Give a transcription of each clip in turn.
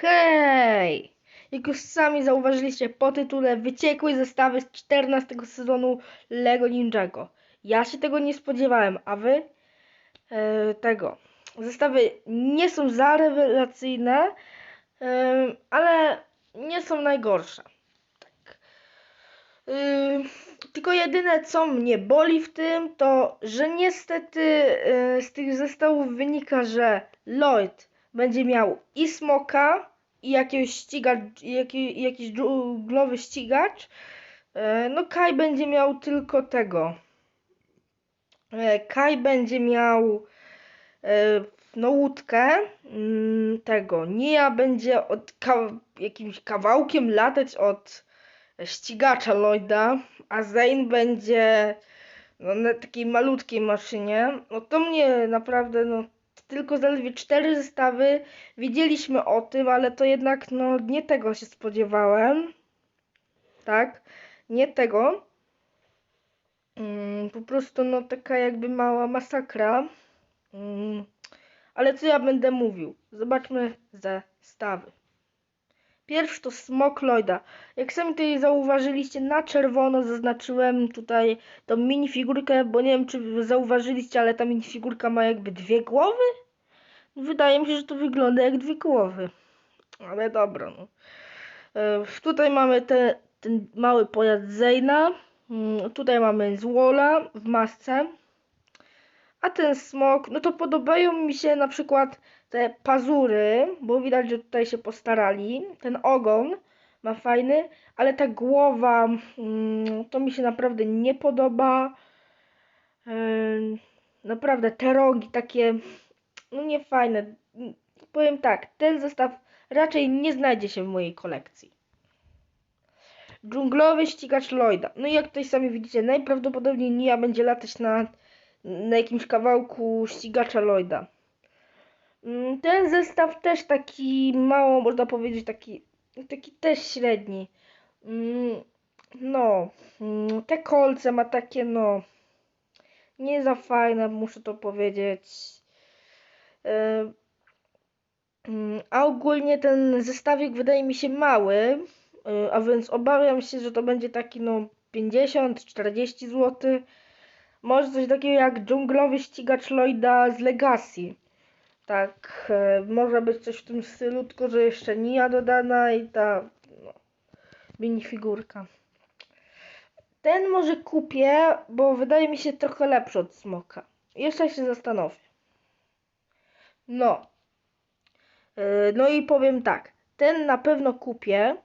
Hej! Jak już sami zauważyliście po tytule, wyciekły zestawy z 14 sezonu Lego Ninjago. Ja się tego nie spodziewałem, a wy? E, tego. Zestawy nie są za rewelacyjne, e, ale nie są najgorsze. Tak. E, tylko jedyne co mnie boli w tym, to że niestety z tych zestawów wynika, że Lloyd będzie miał i smoka, i jakiegoś ścigacz, jaki, jakiś dżunglowy ścigacz. E, No Kai będzie miał tylko tego. E, Kai będzie miał e, no łódkę mm, tego. Nia będzie od ka jakimś kawałkiem latać od ścigacza Lloyda, a Zane będzie no, na takiej malutkiej maszynie. No to mnie naprawdę no tylko zaledwie cztery zestawy. Wiedzieliśmy o tym, ale to jednak no nie tego się spodziewałem. Tak? Nie tego. Mm, po prostu no taka jakby mała masakra. Mm, ale co ja będę mówił? Zobaczmy zestawy. Pierwszy to Smok Lloyda. Jak sami tutaj zauważyliście, na czerwono zaznaczyłem tutaj tą minifigurkę, bo nie wiem czy zauważyliście, ale ta minifigurka ma jakby dwie głowy. Wydaje mi się, że to wygląda jak dwie głowy. Ale dobra. No. E, tutaj mamy te, ten mały pojazd Zeyna. Mm, Tutaj mamy Zwola w masce. A ten smok, no to podobają mi się na przykład te pazury, bo widać, że tutaj się postarali. Ten ogon ma fajny, ale ta głowa mm, to mi się naprawdę nie podoba. Naprawdę te rogi takie no nie fajne. Powiem tak, ten zestaw raczej nie znajdzie się w mojej kolekcji. Dżunglowy ścigacz Lloyda. No i jak tutaj sami widzicie, najprawdopodobniej Nia będzie latać na, na jakimś kawałku ścigacza Lloyda. Mm, Ten zestaw też taki mało, można powiedzieć, taki, taki też średni. Mm, No, mm, te kolce ma takie, no, nie za fajne, muszę to powiedzieć. E, A ogólnie ten zestawik wydaje mi się mały, e, a więc obawiam się, że to będzie taki no 50-40 zł. Może coś takiego jak dżunglowy ścigacz Lloyda z Legacy. Tak, e, może być coś w tym stylu, tylko że jeszcze Nia dodana i ta no, minifigurka. Ten może kupię, bo wydaje mi się trochę lepszy od smoka. Jeszcze się zastanowię. No. Yy, No i powiem tak. Ten na pewno kupię.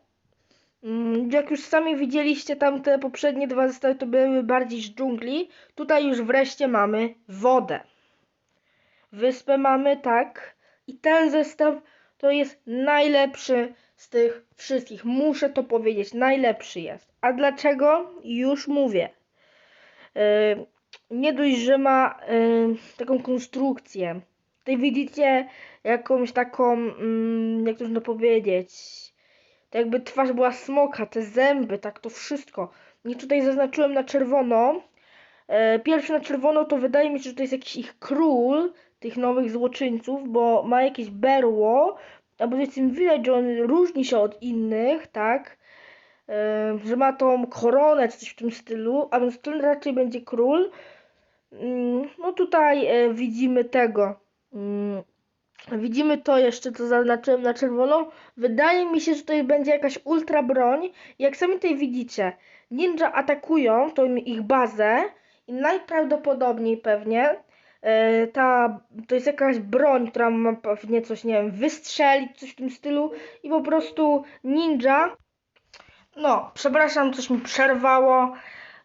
Mm, Jak już sami widzieliście, tamte poprzednie dwa zestawy to były bardziej z dżungli. Tutaj już wreszcie mamy wodę. Wyspę mamy, tak. I ten zestaw to jest najlepszy z tych wszystkich. Muszę to powiedzieć. Najlepszy jest. A dlaczego? Już mówię. Yy, nie dość, że ma yy, taką konstrukcję. Tutaj widzicie jakąś taką, mm, jak to można powiedzieć, to jakby twarz była smoka, te zęby, tak to wszystko. I tutaj zaznaczyłem na czerwono. E, pierwszy na czerwono to wydaje mi się, że to jest jakiś ich król tych nowych złoczyńców, bo ma jakieś berło, a poza tym widać, że on różni się od innych, tak? E, że ma tą koronę czy coś w tym stylu, a więc to raczej będzie król. Mm, No tutaj e, widzimy tego. Widzimy to jeszcze, co zaznaczyłem na czerwono. Wydaje mi się, że to będzie jakaś ultra broń. Jak sami tutaj widzicie, ninja atakują tą ich bazę i najprawdopodobniej pewnie e, ta, to jest jakaś broń, która ma pewnie coś, nie wiem, wystrzelić, coś w tym stylu i po prostu ninja no, przepraszam, coś mi przerwało.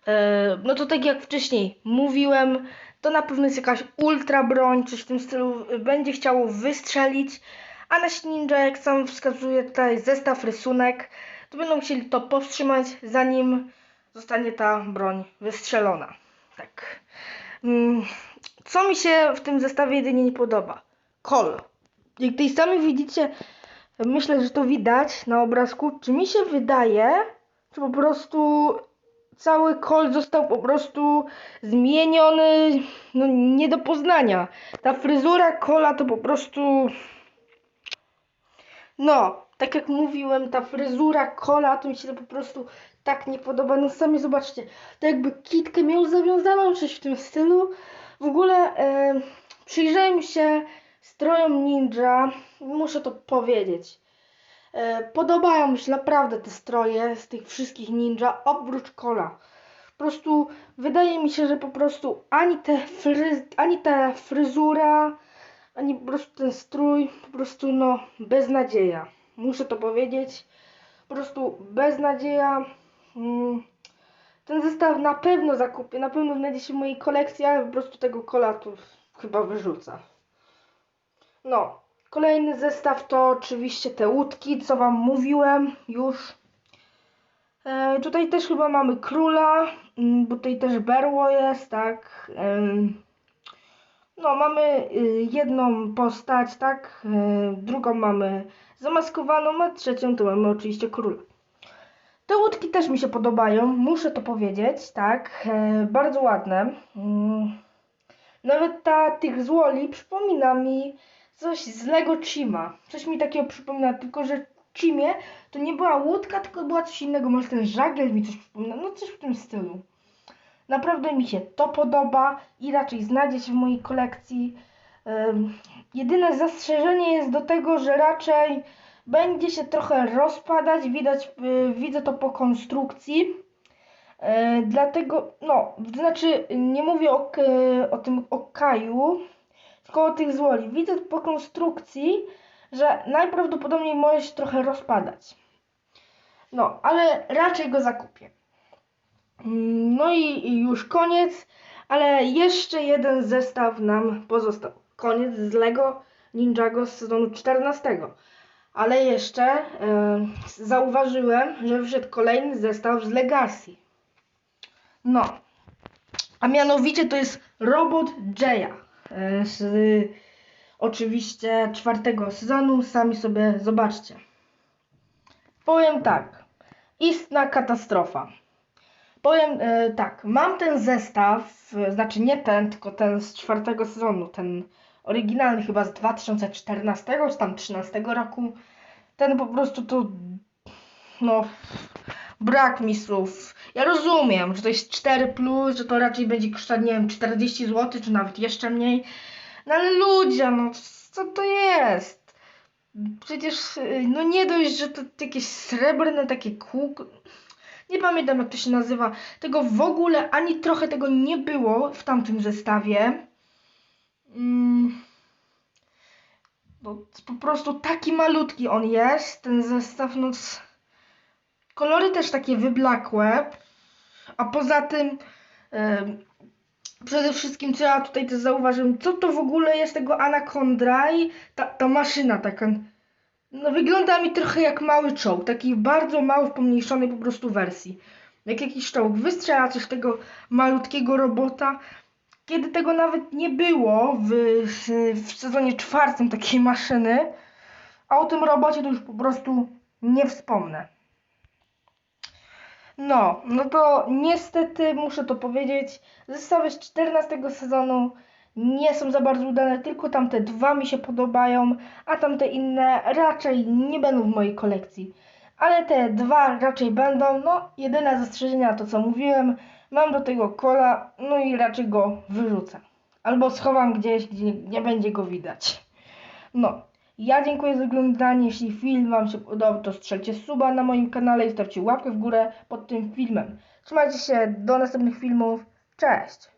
E, No to tak jak wcześniej mówiłem, to na pewno jest jakaś ultra broń, coś w tym stylu e, będzie chciało wystrzelić, a nasi ninja, jak sam wskazuje tutaj zestaw rysunek, to będą chcieli to powstrzymać, zanim zostanie ta broń wystrzelona. Tak. Mm, Co mi się w tym zestawie jedynie nie podoba? Kol. Jak tutaj sami widzicie, Myślę, że to widać na obrazku. Czy mi się wydaje, czy po prostu cały kol został po prostu zmieniony, no nie do poznania. Ta fryzura kola to po prostu No, tak jak mówiłem, ta fryzura kola to mi się to po prostu tak nie podoba. No sami zobaczcie, to jakby kitkę miał zawiązaną, coś w tym stylu. W ogóle e, przyjrzałem się strojom ninja, muszę to powiedzieć. E, podobają mi się naprawdę te stroje z tych wszystkich ninja, oprócz kola. Po prostu wydaje mi się, że po prostu ani, te fryz, ani ta fryzura, ani po prostu ten strój, po prostu no beznadzieja. Muszę to powiedzieć. Po prostu beznadzieja. Mm, Ten zestaw na pewno zakupię, na pewno znajdzie się w mojej kolekcji, ale po prostu tego kola tu chyba wyrzucę. No, kolejny zestaw to oczywiście te łódki, co Wam mówiłem już. E, tutaj też chyba mamy króla, mm, bo tutaj też berło jest, tak. Em, no, mamy y, jedną postać, tak. E, drugą mamy zamaskowaną, a trzecią to mamy oczywiście króla. Te łódki też mi się podobają, muszę to powiedzieć, tak. E, bardzo ładne. Mm. Nawet ta tych złoli przypomina mi coś z Lego Chima. Coś mi takiego przypomina, tylko że Chimie to nie była łódka, tylko była coś innego. Może ten żagiel mi coś przypomina, no coś w tym stylu. Naprawdę mi się to podoba i raczej znajdzie się w mojej kolekcji. Jedyne zastrzeżenie jest do tego, że raczej będzie się trochę rozpadać. Widać, y, widzę to po konstrukcji. E, dlatego, no, znaczy nie mówię o, o tym o kaju, tylko o tych złoli. Widzę po konstrukcji, że najprawdopodobniej może się trochę rozpadać. No, ale raczej go zakupię. Mm, No i już koniec, ale jeszcze jeden zestaw nam pozostał. Koniec z Lego Ninjago z sezonu 14. Ale jeszcze e, zauważyłem, że wyszedł kolejny zestaw z Legacy. No, a mianowicie to jest robot Jaya z oczywiście czwartego sezonu. Sami sobie zobaczcie. Powiem tak, istna katastrofa. Powiem e, tak, mam ten zestaw, e, znaczy nie ten, tylko ten z czwartego sezonu, ten oryginalny chyba z 2014 czy tam 13 roku. Ten po prostu to, no, brak mi słów. Ja rozumiem, że to jest 4, plus, że to raczej będzie kosztować, nie wiem, 40 zł, czy nawet jeszcze mniej. No ale ludzie, no co to jest? Przecież, y, no nie dość, że to jakieś srebrne takie kółko. Nie pamiętam jak to się nazywa. Tego w ogóle ani trochę tego nie było w tamtym zestawie. Mm. No, po prostu taki malutki on jest, ten zestaw, no kolory też takie wyblakłe, a poza tym przede wszystkim ja tutaj też zauważyłem, co to w ogóle jest tego Anaconda i ta, ta maszyna taka, no wygląda mi trochę jak mały czołg, taki bardzo mały w pomniejszonej po prostu wersji, jak jakiś czołg, wystrzela coś tego malutkiego robota, kiedy tego nawet nie było w, w sezonie czwartym takiej maszyny, a o tym robocie to już po prostu nie wspomnę. No, no to niestety muszę to powiedzieć, zestawy z 14 sezonu nie są za bardzo udane, tylko tamte dwa mi się podobają, a tamte inne raczej nie będą w mojej kolekcji. Ale te dwa raczej będą, no jedyne zastrzeżenia to co mówiłem, mam do tego kola, no i raczej go wyrzucę. Albo schowam gdzieś, gdzie nie, będzie go widać. No, ja dziękuję za oglądanie. Jeśli film Wam się podobał, to strzelcie suba na moim kanale i stawcie łapkę w górę pod tym filmem. Trzymajcie się, do następnych filmów. Cześć!